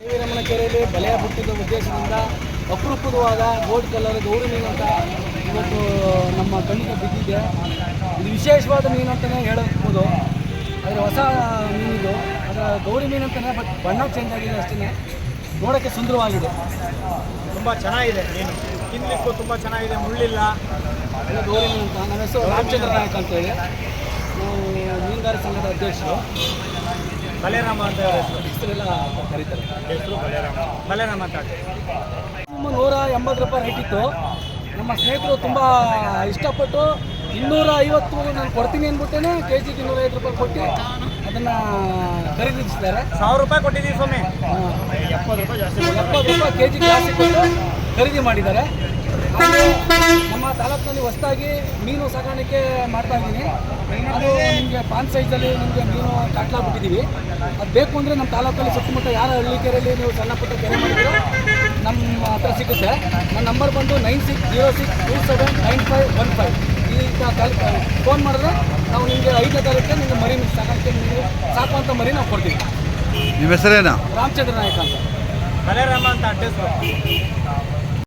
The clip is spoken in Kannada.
ಬಲೆಯ ಹುಟ್ಟಿದ ಉದ್ದೇಶದಿಂದ ಅಪರೂಪದವಾದ ಗೋಲ್ಡ್ ಕಲರ್ ಗೌರಿ ಮೀನು ಅಂತ ಇವತ್ತು ನಮ್ಮ ಕಣ್ಣಿಗೆ ಬಿದ್ದಿದೆ. ಇದು ವಿಶೇಷವಾದ ಮೀನು ಅಂತಲೇ ಹೇಳಬಹುದು. ಆದರೆ ಹೊಸ ಮೀನಿದು ಅದರ ಗೌರಿ ಮೀನು ಅಂತಲೇ ಬಟ್ ಬಣ್ಣ ಚೇಂಜ್ ಆಗಿದೆ ಅಷ್ಟೇ ನೋಡೋಕ್ಕೆ ಸುಂದರವಾಗಿದೆ. ತುಂಬ ಚೆನ್ನಾಗಿದೆ ಮೀನು. ತಿನ್ನಲಿಕ್ಕೂ ತುಂಬ ಚೆನ್ನಾಗಿದೆ ಮುಳ್ಳಿಲ್ಲ. ಇದು ಗೌರಿ ಮೀನು ಅಂತ. ನನ್ನ ಹೆಸರು ರಾಮಚಂದ್ರ ನಾಯಕ್ ಅಂತೇಳಿ ನಾವು ಮೀನುಗಾರಿಕೆ ಸಂಘದ ಅಧ್ಯಕ್ಷರು. ಬಲೇರಾಮ ಅಂತ ಹೆಸರು ಹೆಸರೆಲ್ಲ ಕರೀತಾರೆ. ಬಲೇರಾಮ ಅಂತ ನೂರ ಎಂಬತ್ತು ರೂಪಾಯಿ ರೇಟ್ ಇತ್ತು. ನಮ್ಮ ಸ್ನೇಹಿತರು ತುಂಬ ಇಷ್ಟಪಟ್ಟು ಇನ್ನೂರ ಐವತ್ತು ನಾನು ಕೊಡ್ತೀನಿ ಅಂದ್ಬಿಟ್ಟೇನೆ ಕೆ ಜಿಗೆ ಇನ್ನೂರೈವತ್ತು ರೂಪಾಯಿ ಕೊಟ್ಟು ಅದನ್ನು ಖರೀದಿಸಿದ್ದಾರೆ ಸಾವಿರ ರೂಪಾಯಿ ಕೊಟ್ಟಿದ್ದೀವಿ ಸ್ವಾಮಿ. ಎಪ್ಪತ್ತು ರೂಪಾಯಿ ಜಾಸ್ತಿ ಎಪ್ಪತ್ತು ರೂಪಾಯಿ ಕೆ ಜಿಗೆ ಜಾಸ್ತಿ ಕೊಟ್ಟು ಖರೀದಿ ಮಾಡಿದ್ದಾರೆ. ನಮ್ಮ ತಾಲೂಕಿನಲ್ಲಿ ಹೊಸದಾಗಿ ಮೀನು ಸಾಕಾಣಿಕೆ ಮಾಡ್ತಾ ಇದ್ದೀನಿ. ಅದು ನಿಮಗೆ ಪಾನ್ ಸೈಜಲ್ಲಿ ನಿಮಗೆ ಮೀನು ಕಾಟ್ಲಾ ಬಿಟ್ಟಿದ್ದೀವಿ ಅದು ಬೇಕು ಅಂದರೆ ನಮ್ಮ ತಾಲೂಕಲ್ಲಿ ಸುತ್ತಮುತ್ತ ಯಾರ ಹಳ್ಳಿ ಕೆರೆಯಲ್ಲಿ ನೀವು ಸಣ್ಣ ಪುಟ್ಟ ಕೆರೆ ಮಾಡಿದ್ರು ನಮ್ಮ ಹತ್ರ ಸಿಗುತ್ತೆ. ನನ್ನ ನಂಬರ್ ಬಂದು nine six zero six two seven nine five one five ಈಗ ಫೋನ್ ಮಾಡಿದ್ರೆ ನಾವು ನಿಮಗೆ ಐದನೇ ತಾಲೂಕಿಗೆ ನಿಮಗೆ ಮರಿ ಮೀನು ಸಾಕಾಣಿಕೆ ನೀವು ಸಾಕುವಂಥ ಮರಿ ನಾವು ಕೊಡ್ತೀವಿ. ನಿಮ್ಮ ಹೆಸರೇನು? ರಾಮಚಂದ್ರ ನಾಯಕ ಅಂತ. ಬಲೇರಾಮ ಅಂತ ಅಡ್ರೆಸ್